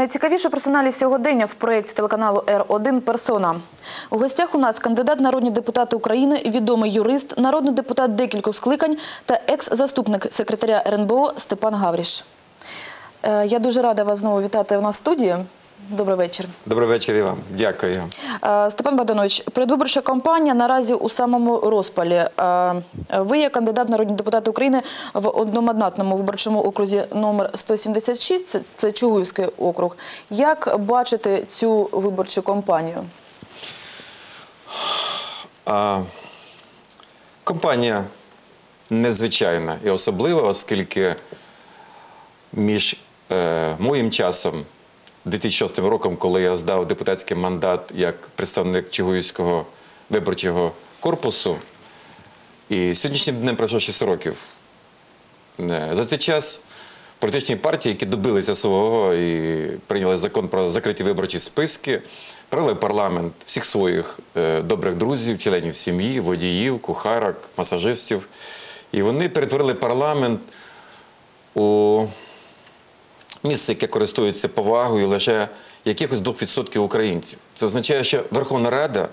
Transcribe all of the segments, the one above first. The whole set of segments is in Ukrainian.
Найцікавіше персоналі сьогодення в проєкті телеканалу Р1 «Персона». У гостях у нас кандидат народні депутати України, відомий юрист, народний депутат декількох скликань та екс-заступник секретаря РНБО Степан Гавріш. Е, Я дуже рада вас знову вітати у нас в студії. Добрий вечір. Добрий вечір і вам. Дякую. Е, Степан Богданович, передвиборча кампанія наразі у самому розпалі. Е, Ви є кандидат народні депутати України в одномандатному виборчому окрузі номер 176, це, це Чугуївський округ. Як бачите цю виборчу кампанію? А, компанія незвичайна і особлива, оскільки між е, моїм часом, 2006 роком, коли я здав депутатський мандат як представник Чугуївського виборчого корпусу, і сьогоднішнім днем пройшло 6 років. За цей час політичні партії, які добилися свого і прийняли закон про закриті виборчі списки, провели парламент всіх своїх е, добрих друзів, членів сім'ї, водіїв, кухарок, масажистів. І вони перетворили парламент у місце, яке користується повагою лише якихось 2% українців. Це означає, що Верховна Рада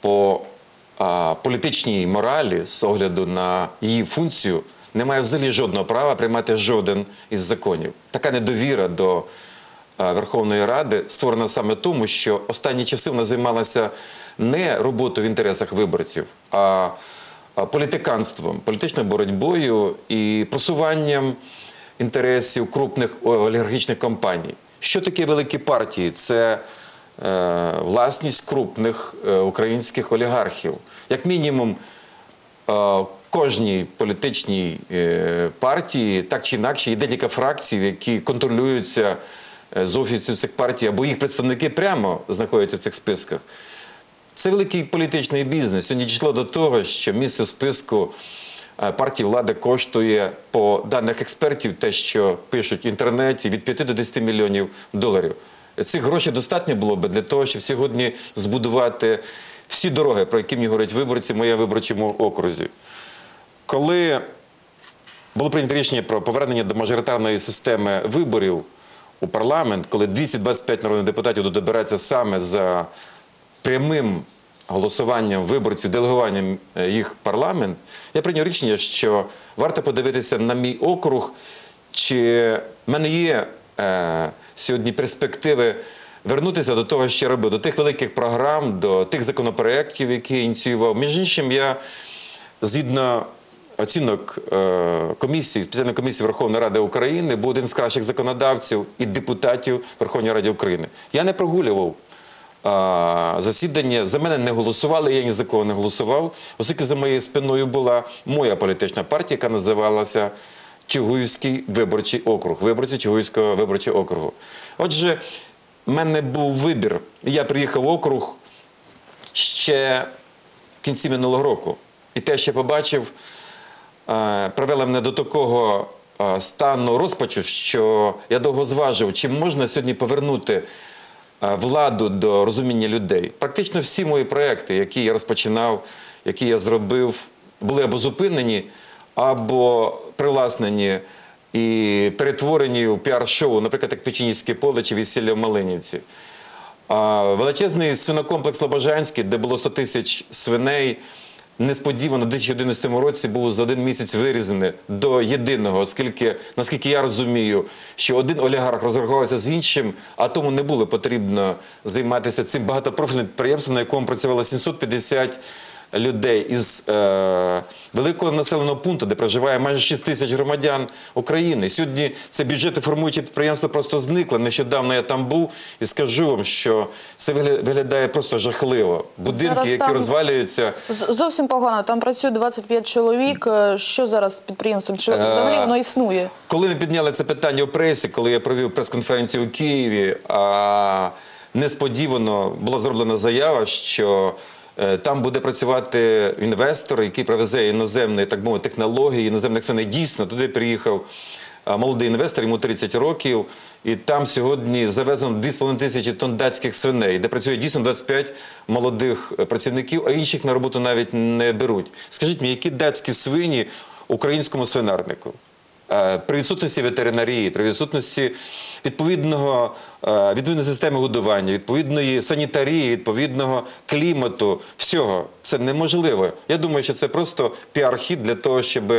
по а, політичній моралі з огляду на її функцію не має взагалі жодного права приймати жоден із законів. Така недовіра до а, Верховної Ради створена саме тому, що останні часи вона займалася не роботою в інтересах виборців, а політиканством, політичною боротьбою і просуванням інтересів крупних олігархічних компаній. Що таке великі партії? Це е, власність крупних е, українських олігархів. Як мінімум, е, кожній політичній е, партії так чи інакше є декілька фракцій, які контролюються е, з офісів цих партій, або їх представники прямо знаходяться в цих списках. Це великий політичний бізнес. Сьогодні дійшло до того, що місце в списку партії влади коштує по даних експертів, те, що пишуть в інтернеті, від 5 до 10 мільйонів доларів. Цих грошей достатньо було б для того, щоб сьогодні збудувати всі дороги, про які мені говорять виборці в моєму виборчому окрузі. Коли було прийнято рішення про повернення до мажоритарної системи виборів у парламент, коли 225 народних депутатів добирається саме за прямим голосуванням виборців, делегуванням е, їх парламент, я прийняв рішення, що варто подивитися на мій округ, чи в мене є е, сьогодні перспективи вернутися до того, що я робив, до тих великих програм, до тих законопроєктів, які я ініціював. Між іншим, я згідно оцінок е, комісії, спеціальної комісії Верховної Ради України, був один з кращих законодавців і депутатів Верховної Ради України. Я не прогулював засідання. За мене не голосували, я ні за кого не голосував, оскільки за моєю спиною була моя політична партія, яка називалася Чугуївський виборчий округ, виборці Чугуївського виборчого округу. Отже, в мене був вибір. Я приїхав в округ ще в кінці минулого року. І те, що побачив, е, привело мене до такого е, стану розпачу, що я довго зважив, чи можна сьогодні повернути владу до розуміння людей. Практично всі мої проекти, які я розпочинав, які я зробив, були або зупинені, або привласнені і перетворені у піар-шоу, наприклад, як Печенівське поле чи весілля в Малинівці. Величезний свинокомплекс Слобожанський, де було 100 тисяч свиней, несподівано в 2011 році було за один місяць вирізане до єдиного, оскільки, наскільки я розумію, що один олігарх розрахувався з іншим, а тому не було потрібно займатися цим багатопрофільним підприємством, на якому працювало 750 людей із е, великого населеного пункту, де проживає майже 6 тисяч громадян України. Сьогодні це бюджети формуючі підприємство просто зникло. Нещодавно я там був і скажу вам, що це виглядає просто жахливо. Будинки, Зараз які там- розвалюються. З- Зовсім погано. Там працює 25 чоловік. Е, Що зараз з підприємством? Чи взагалі воно існує? Коли ми підняли це питання у пресі, коли я провів прес-конференцію у Києві, а, несподівано була зроблена заява, що е, там буде працювати інвестор, який привезе іноземні, так мовити, технології, іноземних свиней. Дійсно, туди приїхав молодий інвестор, йому 30 років, і там сьогодні завезено 2,5 тисячі тонн датських свиней, де працює дійсно 25 молодих е, працівників, а інших на роботу навіть не беруть. Скажіть мені, які датські свині українському свинарнику? Е, При відсутності ветеринарії, при відсутності відповідного е, відповідної системи годування, відповідної санітарії, відповідного клімату, всього це неможливо. Я думаю, що це просто піар-хід для того, щоб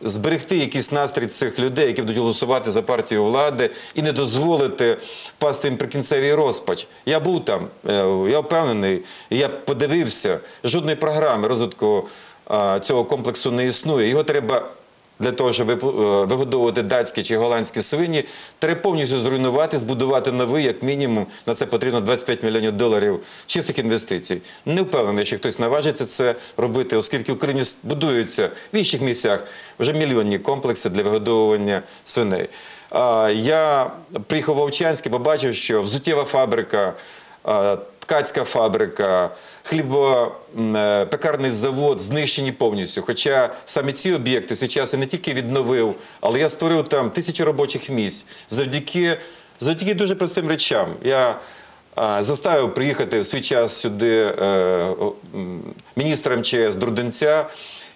зберегти якийсь настрій цих людей, які будуть голосувати за партію влади, і не дозволити впасти їм при кінцевій розпач. Я був там, е, я впевнений, я подивився, жодної програми розвитку цього комплексу не існує. Його треба для того, щоб е, вигодовувати датські чи голландські свині, треба повністю зруйнувати, збудувати новий, як мінімум, на це потрібно 25 мільйонів доларів чистих інвестицій. Не впевнений, що хтось наважиться це робити, оскільки в Україні будуються в інших місцях вже мільйонні комплекси для вигодовування свиней. Я приїхав в Овчанськ і побачив, що взуттєва фабрика, ткацька фабрика, хлібопекарний завод знищені повністю. Хоча саме ці об'єкти свій час я не тільки відновив, але я створив там тисячі робочих місць завдяки, завдяки дуже простим речам. Я заставив приїхати в свій час сюди е, міністра МЧС Друденця.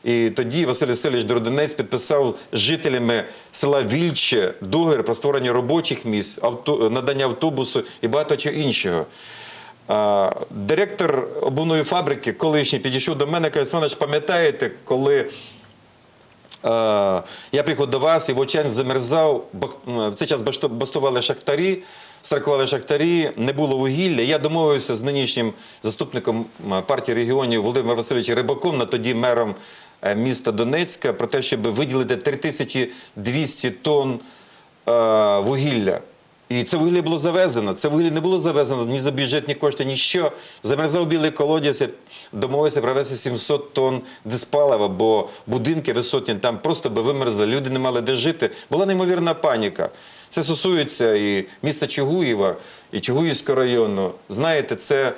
І тоді Василь Васильович Друденець підписав жителями села Вільче договір про створення робочих місць, авто, надання автобусу і багато чого іншого. Директор обувної фабрики, колишній, підійшов до мене каже, Сванович, пам'ятаєте, коли я приїхав до вас і в Очань замерзав, в цей час бастували шахтарі, стракували шахтарі, не було вугілля. Я домовився з нинішнім заступником партії регіонів Володимиром Васильовичем Рибаком, на тоді мером е, міста Донецька, про те, щоб виділити 3200 тонн вугілля. І це вугілля було завезено. Це вугілля не було завезено ні за бюджетні кошти, ні що. Замерзав білий колодязь, домовився привезти 700 тонн диспалива, бо будинки висотні там просто би вимерзли, люди не мали де жити. Була неймовірна паніка. Це стосується і міста Чугуєва, і Чугуївського району. Знаєте, це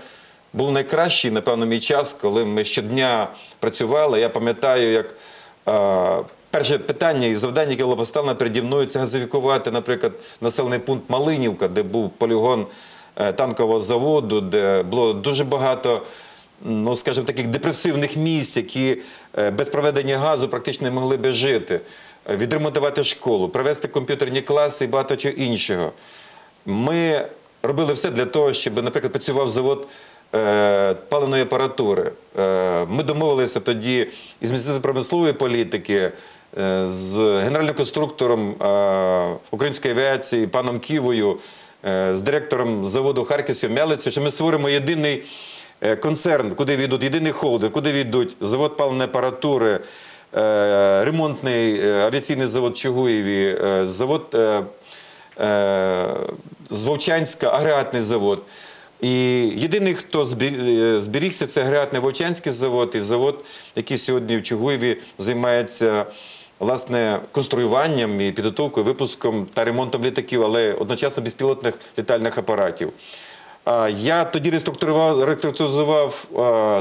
був найкращий, напевно, мій час, коли ми щодня працювали. Я пам'ятаю, як перше питання і завдання, яке було поставлено переді мною, це газифікувати, наприклад, населений пункт Малинівка, де був полігон е, танкового заводу, де було дуже багато. Ну, скажімо, таких депресивних місць, які е, без проведення газу практично не могли би жити, Е, відремонтувати школу, провести комп'ютерні класи і багато чого іншого. Ми робили все для того, щоб, наприклад, працював завод паливної апаратури. Ми домовилися тоді із Міністерством промислової політики, з генеральним конструктором е, української авіації паном Ківою, е, з директором заводу Харківського Мялиці, що ми створимо єдиний е, концерн, куди війдуть, єдиний холдинг, куди війдуть завод паливної апаратури, е, ремонтний е, авіаційний завод Чугуєві, е, завод. е, е, з Вовчанська агрегатний завод. І єдиний, хто е, зберігся, це агрегатний Вовчанський завод і завод, який сьогодні в Чугуєві займається власне конструюванням і підготовкою, випуском та ремонтом літаків, але одночасно безпілотних літальних апаратів. Я тоді реструктуризував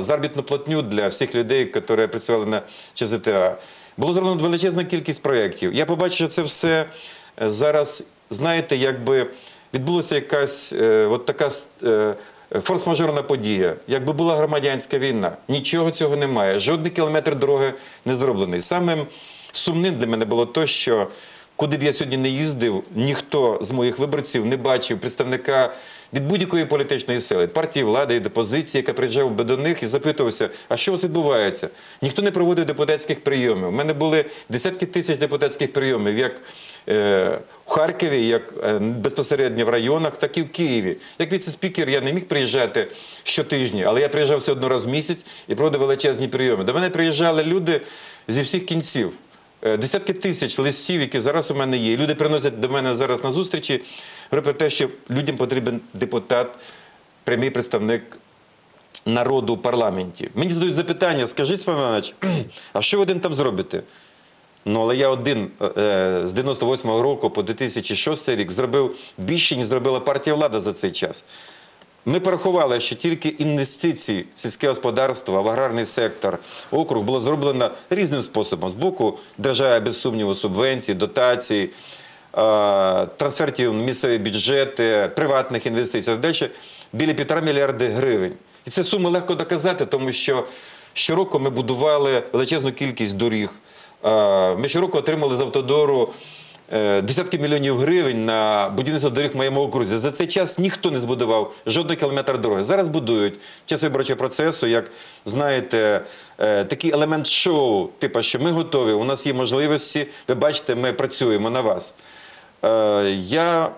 заробітну платню для всіх людей, які працювали на ЧЗТА. Було зроблено величезна кількість проєктів. Я побачив, що це все е, зараз, знаєте, якби відбулася якась е, така е, форс-мажорна подія. Якби була громадянська війна, нічого цього немає. Жодний кілометр дороги не зроблений. Самим сумним для мене було те, що Куди б я сьогодні не їздив, ніхто з моїх виборців не бачив представника від будь-якої політичної сили, партії влади і депозиції, яка приїжджав би до них і запитувався, а що у вас відбувається? Ніхто не проводив депутатських прийомів. У мене були десятки тисяч депутатських прийомів, як е, в Харкові, як е, безпосередньо в районах, так і в Києві. Як віце-спікер я не міг приїжджати щотижні, але я приїжджав все одно раз в місяць і проводив величезні прийоми. До мене приїжджали люди зі всіх кінців. Е, Десятки тисяч листів, які зараз у мене є. Люди приносять до мене зараз на зустрічі говорять про те, що людям потрібен депутат, прямий представник народу в парламенті. Мені задають запитання: скажи, Іванович, а що ви один там зробите? Ну, але я один е, з 98-го року по 2006 рік зробив більше, ніж зробила партія влада за цей час. Ми порахували, що тільки інвестиції в сільське господарство, в аграрний сектор, округ було зроблено різним способом. З боку держави, без сумніву, субвенцій, дотацій, е, трансфертів місцеві бюджети, приватних інвестицій, далі біля півтора мільярди гривень. І це суми легко доказати, тому що щороку ми будували величезну кількість доріг. Ми щороку отримали з автодору десятки мільйонів гривень на будівництво доріг в моєму окрузі. За цей час ніхто не збудував жодного кілометра дороги. Зараз будують в час виборчого процесу, як знаєте, е, такий елемент шоу, типу, що ми готові, у нас є можливості. Ви бачите, ми працюємо на вас. Е, Я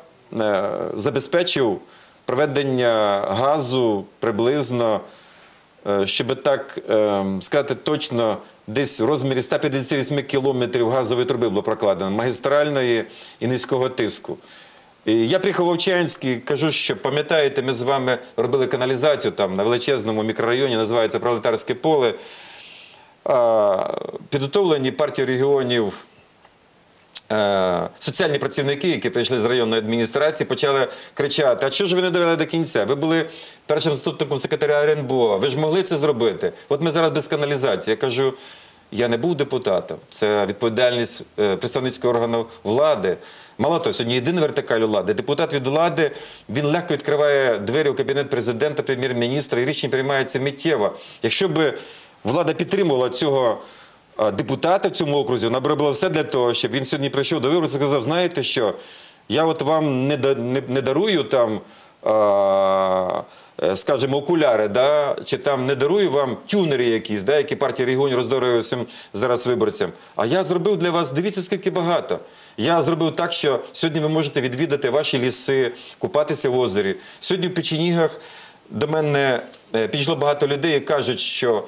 е, забезпечив проведення газу приблизно, е, щоб так е, сказати точно, десь в розмірі 158 кілометрів газової труби було прокладено, магістральної і низького тиску. І я приїхав в Овчанськ і кажу, що пам'ятаєте, ми з вами робили каналізацію там на величезному мікрорайоні, називається Пролетарське поле. Підготовлені партії регіонів е, соціальні працівники, які прийшли з районної адміністрації, почали кричати: А чого ж ви не довели до кінця? Ви були першим заступником секретаря РНБО, ви ж могли це зробити. От ми зараз без каналізації. Я кажу. Я не був депутатом. Це відповідальність е, представницького органу влади. Мало того, сьогодні єдина вертикаль влади. Депутат від влади він легко відкриває двері у кабінет президента, прем'єр-міністра і рішення приймається миттєво. Якщо б влада підтримувала цього а, депутата в цьому окрузі, вона робила все для того, щоб він сьогодні прийшов до виборців і сказав: знаєте що, я от вам не, не, не дарую там. Е, скажімо, окуляри, да? чи там не дарую вам тюнери якісь, да? які партія регіонів роздарує всім зараз виборцям. А я зробив для вас, дивіться, скільки багато. Я зробив так, що сьогодні ви можете відвідати ваші ліси, купатися в озері. Сьогодні в Печенігах до мене е, підійшло багато людей і кажуть, що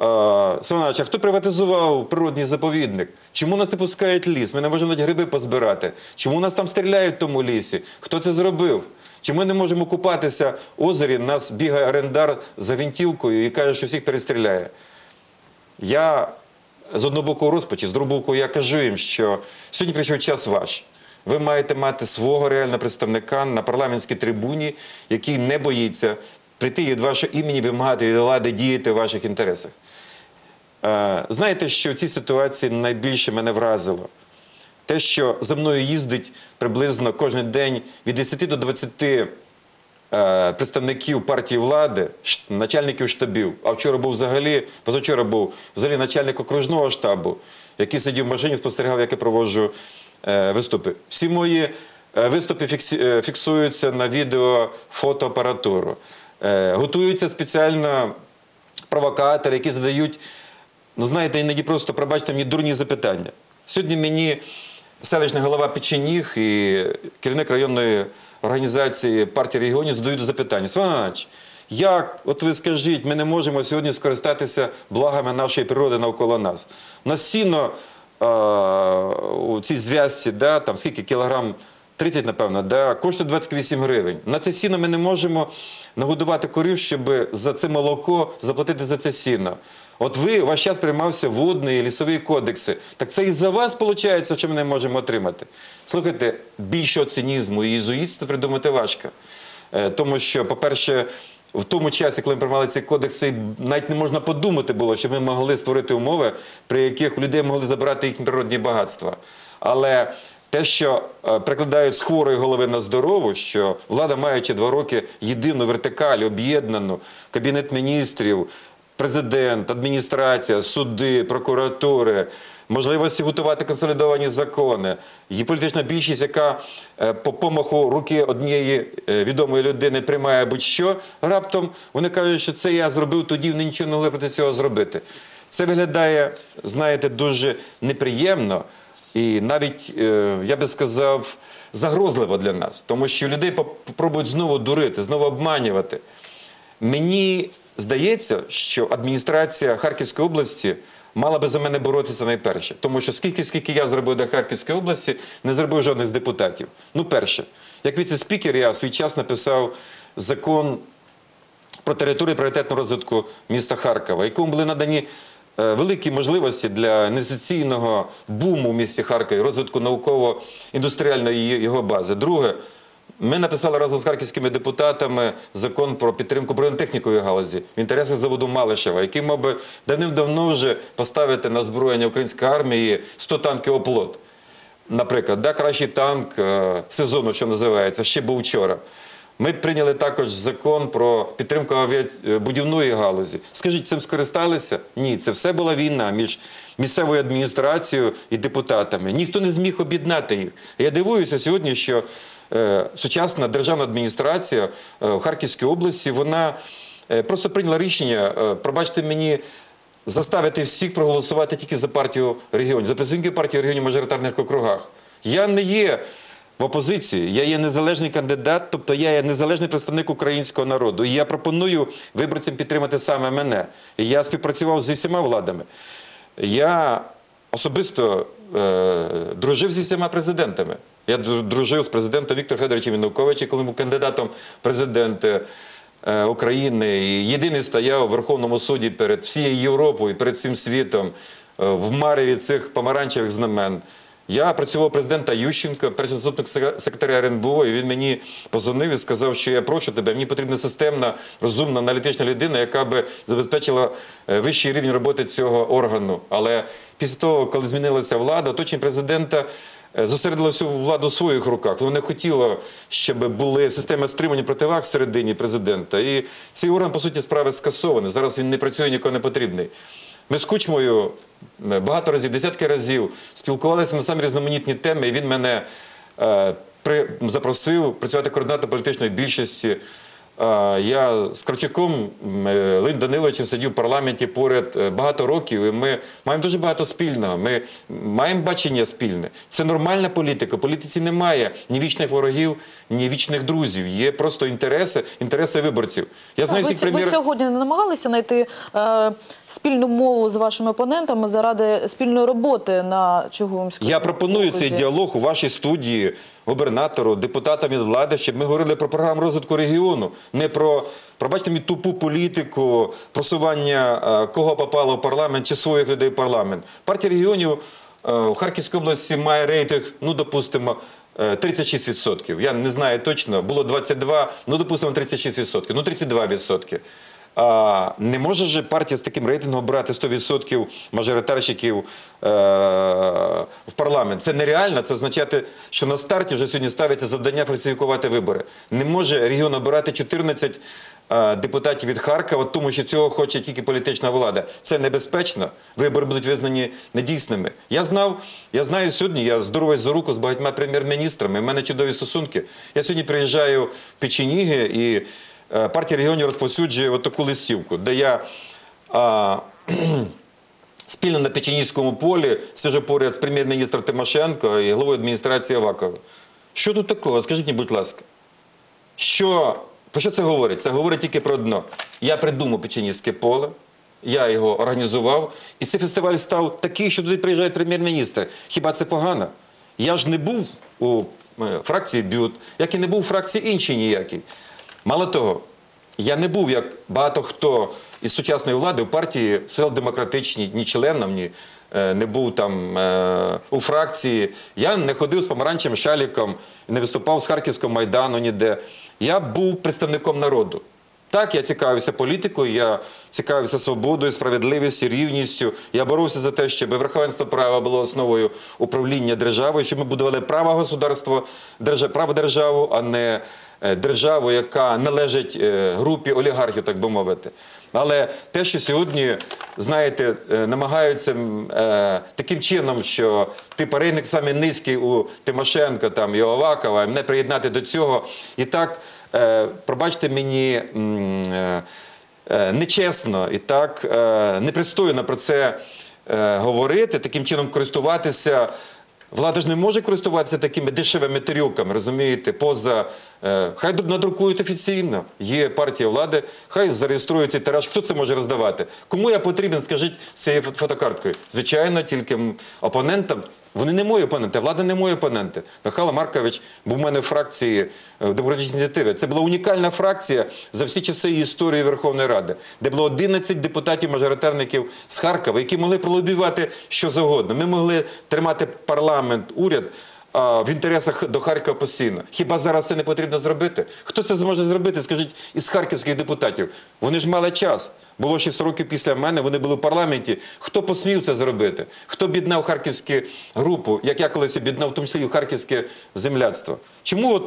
Іванович, а хто приватизував природний заповідник? Чому нас не пускають ліс? Ми не можемо навіть гриби позбирати. Чому нас там стріляють в тому лісі? Хто це зробив? Чи ми не можемо купатися в озері? Нас бігає орендар за гвинтівкою і каже, що всіх перестріляє. Я з одного боку розпачі, з другого боку, я кажу їм, що сьогодні прийшов час ваш. Ви маєте мати свого реального представника на парламентській трибуні, який не боїться прийти від вашого імені вимагати від влади діяти в ваших інтересах. Е, Знаєте, що в цій ситуації найбільше мене вразило? Те, що за мною їздить приблизно кожен день від 10 до 20 е, представників партії влади, начальників штабів. А вчора був взагалі, позавчора був взагалі начальник окружного штабу, який сидів в машині, спостерігав, як я проводжу е, виступи. Всі мої виступи фіксуються на відео фотоапаратуру. Е, Готуються спеціально провокатори, які задають, ну знаєте, іноді просто, пробачте мені, дурні запитання. Сьогодні мені селищний голова Печеніг і керівник районної організації партії регіонів задають запитання. Сванач, як, от ви скажіть, ми не можемо сьогодні скористатися благами нашої природи навколо нас? У нас сіно у цій зв'язці, да, там скільки кілограм 30, напевно, да, коштує 28 гривень. На це сіно ми не можемо нагодувати корів, щоб за це молоко заплатити за це сіно. От ви, ваш час приймався водний, лісовий кодекси. Так це і за вас виходить, що ми не можемо отримати. Слухайте, більшого цинізму і єзуїтства придумати важко. Е, Тому що, по-перше, в тому часі, коли ми приймали ці кодекси, навіть не можна подумати було, що ми могли створити умови, при яких людей могли забрати їхні природні багатства. Але те, що е, прикладають з хворої голови на здорову, що влада, маючи два роки єдину вертикаль, об'єднану, кабінет міністрів, президент, адміністрація, суди, прокуратури, можливості готувати консолідовані закони, є політична більшість, яка е, по помаху руки однієї е, відомої людини приймає будь-що, раптом вони кажуть, що це я зробив, тоді вони нічого не могли проти цього зробити. Це виглядає, знаєте, дуже неприємно і навіть, е, я би сказав, загрозливо для нас, тому що людей поп- пробують знову дурити, знову обманювати. Мені здається, що адміністрація Харківської області мала би за мене боротися найперше. Тому що скільки, скільки я зробив для Харківської області, не зробив жодних з депутатів. Ну, перше, як віце-спікер, я свій час написав закон про територію пріоритетного розвитку міста Харкова, якому були надані великі можливості для інвестиційного буму в місті Харкові, розвитку науково-індустріальної його бази. Друге, ми написали разом з харківськими депутатами закон про підтримку бронетехнікової галузі в інтересах заводу Малишева, який мав би давним-давно вже поставити на озброєння української армії 100 танків оплот. Наприклад, да, кращий танк е, сезону, що називається, ще був вчора. Ми прийняли також закон про підтримку авіа- будівної галузі. Скажіть, цим скористалися? Ні, це все була війна між місцевою адміністрацією і депутатами. Ніхто не зміг об'єднати їх. Я дивуюся сьогодні, що е, сучасна державна адміністрація е, в Харківській області вона е, просто прийняла рішення, е, пробачте мені, заставити всіх проголосувати тільки за партію регіонів, за представників партії регіонів в мажоритарних округах. Я не є в опозиції, я є незалежний кандидат, тобто я є незалежний представник українського народу. І я пропоную виборцям підтримати саме мене. І я співпрацював зі всіма владами. Я особисто е, дружив зі всіма президентами. Я дружив з президентом Віктором Федоровичем Януковичем, коли був кандидатом в президенти е, України. Єдиний стояв у Верховному суді перед всією Європою, перед всім світом е, в мареві цих помаранчевих знамен. Я працював президента Ющенка, перший заступник секретаря РНБО, і він мені позвонив і сказав, що я прошу тебе, мені потрібна системна, розумна, аналітична людина, яка би забезпечила е, вищий рівень роботи цього органу. Але після того, коли змінилася влада, оточення президента е, зосередило всю владу в своїх руках. Воно не хотіло, щоб були системи стримання противаг всередині президента. І цей орган, по суті, справи скасований. Зараз він не працює, нікого не потрібний. Ми з Кучмою е, багато разів, десятки разів спілкувалися на самі різноманітні теми, і він мене е, при, запросив працювати координатором політичної більшості. Я з Кравчуком е, Даниловичем сидів в парламенті поряд е, багато років, і ми маємо дуже багато спільного. Ми маємо бачення спільне. Це нормальна політика. Політиці немає ні вічних ворогів, ні вічних друзів. Є просто інтереси, інтереси виборців. Я знаю ви, всіх ці- ви сьогодні не намагалися знайти е, спільну мову з вашими опонентами заради спільної роботи на Чугуївському Я пропоную окрузі? цей діалог у вашій студії, губернатору, депутатам від влади, щоб ми говорили про програму розвитку регіону, не про, пробачте мені, тупу політику, просування е, кого попало в парламент чи своїх людей в парламент. Партія регіонів е, в Харківській області має рейтинг, ну, допустимо, е, 36%. Я не знаю точно, було 22, ну, допустимо, 36%, ну, 32%. А не може же партія з таким рейтингом брати 100% мажоритарщиків е, в парламент. Це нереально. Це означає, що на старті вже сьогодні ставиться завдання фальсифікувати вибори. Не може регіон обирати 14 е, депутатів від Харкова, тому що цього хоче тільки політична влада. Це небезпечно. Вибори будуть визнані недійсними. Я знав, я знаю сьогодні, я здоровий за руку з багатьма прем'єр-міністрами. У мене чудові стосунки. Я сьогодні приїжджаю в Печеніги і партія регіонів розповсюджує от таку листівку, де я. Спільно на Печенізькому полі сижу поряд з прем'єр-міністром Тимошенко і головою адміністрації Авакова. Що тут такого? Скажіть мені, будь ласка. Що, про що це говорить? Це говорить тільки про одно. Я придумав Печенізьке поле, я його організував, і цей фестиваль став такий, що туди приїжджають прем'єр-міністри. Хіба це погано? Я ж не був у е, фракції Бют, як і не був у фракції іншій ніякій. Мало того, я не був, як багато хто із сучасної влади у партії соціал-демократичній, ні членом, ні е, не був там е, у фракції. Я не ходив з помаранчем шаліком, не виступав з Харківського майдану ніде. Я був представником народу. Так, я цікавився політикою, я цікавився свободою, справедливістю, рівністю. Я боровся за те, щоб верховенство права було основою управління державою, щоб ми будували право государство, право державу, а не е, державу, яка належить е, групі олігархів, так би мовити. Але те, що сьогодні, знаєте, е, намагаються таким чином, що типу рейтинг саме низький у Тимошенка там, і Овакова, мене приєднати до цього. І так, пробачте мені. е, е, Нечесно і так е, непристойно про це е, говорити, таким чином користуватися. Влада ж не може користуватися такими дешевими трюками, розумієте, поза. Е, хай надрукують офіційно. Є партія влади, хай зареєструють цей тираж. Хто це може роздавати? Кому я потрібен, скажіть, з цією фотокарткою? Звичайно, тільки опонентам. Вони не мої опоненти, влада не мої опоненти. Михайло Маркович був у мене в фракції демократичної в демократичній ініціативи. Це була унікальна фракція за всі часи історії Верховної Ради, де було 11 депутатів-мажоритарників з Харкова, які могли пролобівати що завгодно. Ми могли тримати парламент, уряд. В інтересах до Харкова постійно. Хіба зараз це не потрібно зробити? Хто це зможе зробити? Скажіть, із харківських депутатів. Вони ж мали час. Було 6 років після мене, вони були в парламенті. Хто посмів це зробити? Хто біднав харківську групу, як я колись об'єднав, в тому числі і харківське земляцтво? Чому от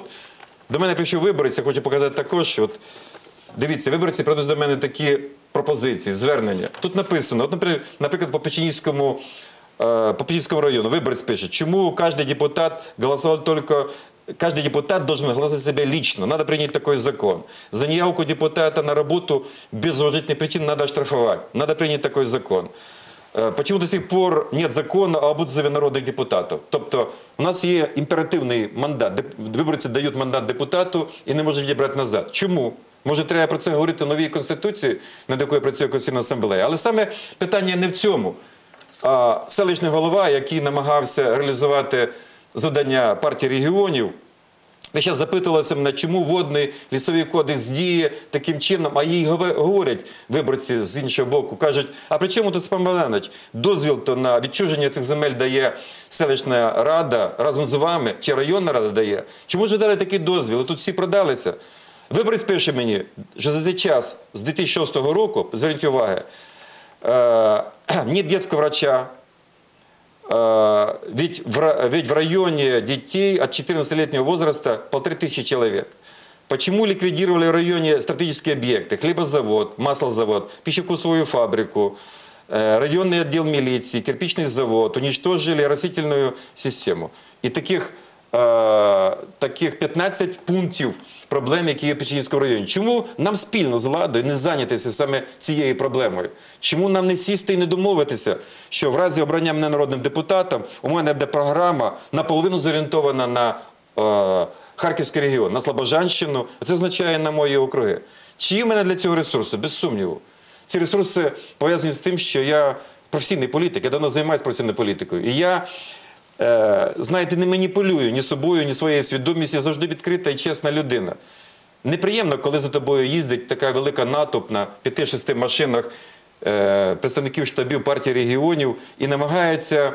До мене прийшов виборець, я хочу показати також. От, дивіться, виборці приносять до мене такі пропозиції, звернення. Тут написано, от, наприклад, по Печенізькому, е, по Печенізькому району виборець пише, чому кожен депутат голосував тільки Каждый депутат должен голосовать за себя лично. Надо принять такой закон. За неявку депутата на работу без уважительных причин надо оштрафовать. Надо принять такой закон. Е, Почему до сих пор нет закону об отзыве народних депутатів? Тобто у нас є імперативний мандат. Деп- Виборці дають мандат депутату і не можуть відібрати назад. Чому? Може, треба про це говорити в новій конституції, над якою працює Конституційна асамблея. Але саме питання не в цьому. А селищний голова, який намагався реалізувати завдання партії регіонів, ви зараз запитувалися мене, чому водний лісовий кодекс діє таким чином, а їй говорять виборці з іншого боку, кажуть, а при чому тут Богданович? Дозвіл то на відчуження цих земель дає селищна рада разом з вами, чи районна рада дає. Чому ж ви дали такий дозвіл? Тут всі продалися. Виборець пише мені, що за цей час з 2006 року, зверніть увагу, е, ні дитячого врача, Э, ведь в, ра- ведь в районе детей от 14-летнего возраста полторы тысячи человек. Почему ликвидировали в районе стратегические объекты? Хлебозавод, маслозавод, пищевкусовую фабрику, э, районный отдел милиции, кирпичный завод, уничтожили растительную систему. І таких, е, таких 15 пунктів проблем, які є в Печенівському районі. Чому нам спільно з владою не зайнятися саме цією проблемою? Чому нам не сісти і не домовитися, що в разі обрання мене народним депутатом у мене буде програма наполовину зорієнтована на е, Харківський регіон, на Слобожанщину, це означає на мої округи. Чи в мене для цього ресурси? Без сумніву. Ці ресурси пов'язані з тим, що я професійний політик, я давно займаюся професійною політикою. І я, знаєте, не маніпулюю ні собою, ні своєю свідомістю. Я завжди відкрита і чесна людина. Неприємно, коли за тобою їздить така велика натовп на 5-6 машинах е, представників штабів партії регіонів і намагаються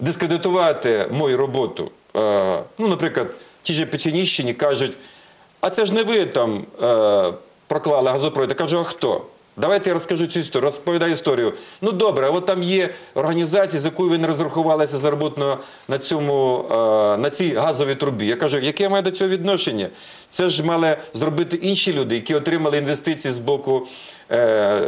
дискредитувати мою роботу. Е, ну, наприклад, ті ж Печеніщині кажуть, а це ж не ви там е, проклали газопровід. Я кажу, а хто? Давайте я розкажу цю історію, розповідаю історію. Ну добре, от там є організація, з якою ви не розрахувалися за роботу на, цьому, е, на цій газовій трубі. Я кажу, яке я маю до цього відношення? Це ж мали зробити інші люди, які отримали інвестиції з боку е,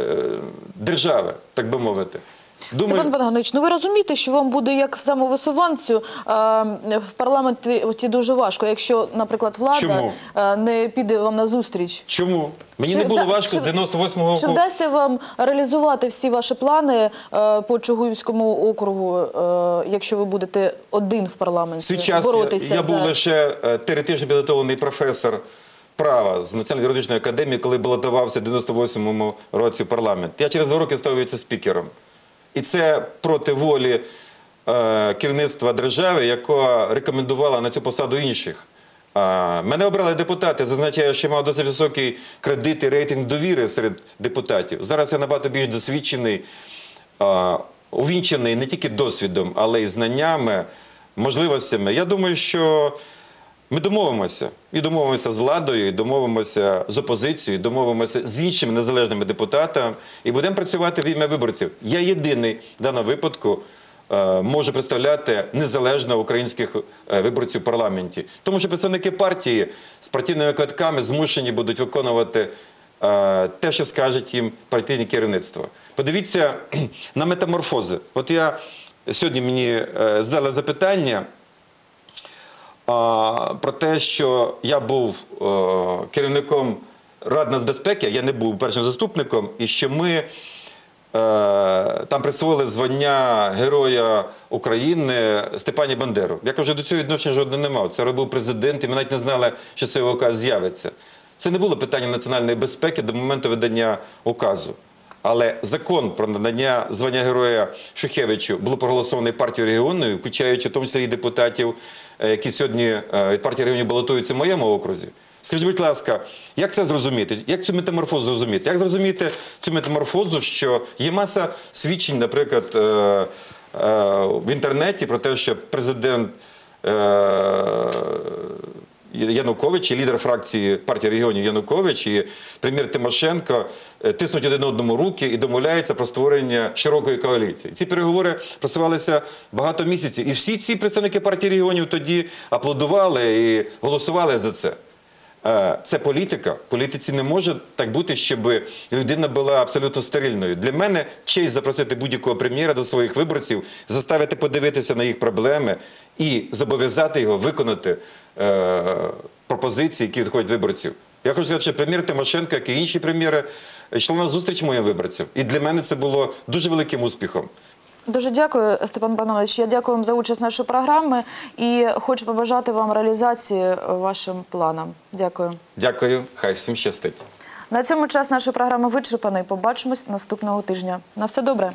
держави, так би мовити. Степан Богданович, ну ви розумієте, що вам буде як самовисуванцю е, в парламенті ті дуже важко, якщо, наприклад, влада Чому? не піде вам на зустріч. Чому? Мені Чи не було важко чи- з 98-го Чи року. вдасться вам реалізувати всі ваші плани е, по Чугуївському округу, е, якщо ви будете один в парламенті свій час боротися я за був лише е, теоретично підготовлений професор права з Національної юридичної академії, коли балотувався в 98-му році в парламент. Я через два роки став віце-спікером. І це проти волі е, керівництва держави, яка рекомендувала на цю посаду інших. А, мене обрали депутати. Зазначаю, що я мав досить високий кредит і рейтинг довіри серед депутатів. Зараз я набагато більш досвідчений, а, увінчений не тільки досвідом, але й знаннями, можливостями. Я думаю, що ми домовимося. І домовимося з владою, і домовимося з опозицією, і домовимося з іншими незалежними депутатами, і будемо працювати в ім'я виборців. Я єдиний в даному випадку е, можу представляти незалежно українських е, виборців в парламенті. Тому що представники партії з партійними квитками змушені будуть виконувати е, те, що скажуть їм партійне керівництво. Подивіться на метаморфози. От я сьогодні мені задали запитання про те, що я був е, керівником Ради нацбезпеки, я не був першим заступником, і що ми е, там присвоїли звання Героя України Степані Бандеру. Я кажу, до цього відношення жодного не мав. Це робив президент, і ми навіть не знали, що цей указ з'явиться. Це не було питання національної безпеки до моменту видання указу. Але закон про надання звання героя Шухевичу було проголосований партією регіонною, включаючи в тому числі і депутатів, які сьогодні е, від партії регіонів балотуються в моєму окрузі. Скажіть, будь ласка, як це зрозуміти? Як цю метаморфозу зрозуміти? Як зрозуміти цю метаморфозу, що є маса свідчень, наприклад, е, е, в інтернеті про те, що президент е, Янукович і лідер фракції партії регіонів Янукович і прем'єр Тимошенко е, тиснуть один одному руки і домовляються про створення широкої коаліції. Ці переговори просувалися багато місяців, і всі ці представники партії регіонів тоді аплодували і голосували за це. Е, це політика. Політиці не може так бути, щоб людина була абсолютно стерильною. Для мене честь запросити будь-якого прем'єра до своїх виборців, заставити подивитися на їх проблеми і зобов'язати його виконати е, пропозиції, які відходять виборців. Я хочу сказати, що прем'єр Тимошенко, як і інші прем'єри, йшли на зустріч моїм виборцям. І для мене це було дуже великим успіхом. Дуже дякую, Степан Панович. Я дякую вам за участь в програми і хочу побажати вам реалізації вашим планам. Дякую. Дякую, хай всім щастить. На цьому час нашої програми вичерпаний. Побачимось наступного тижня. На все добре.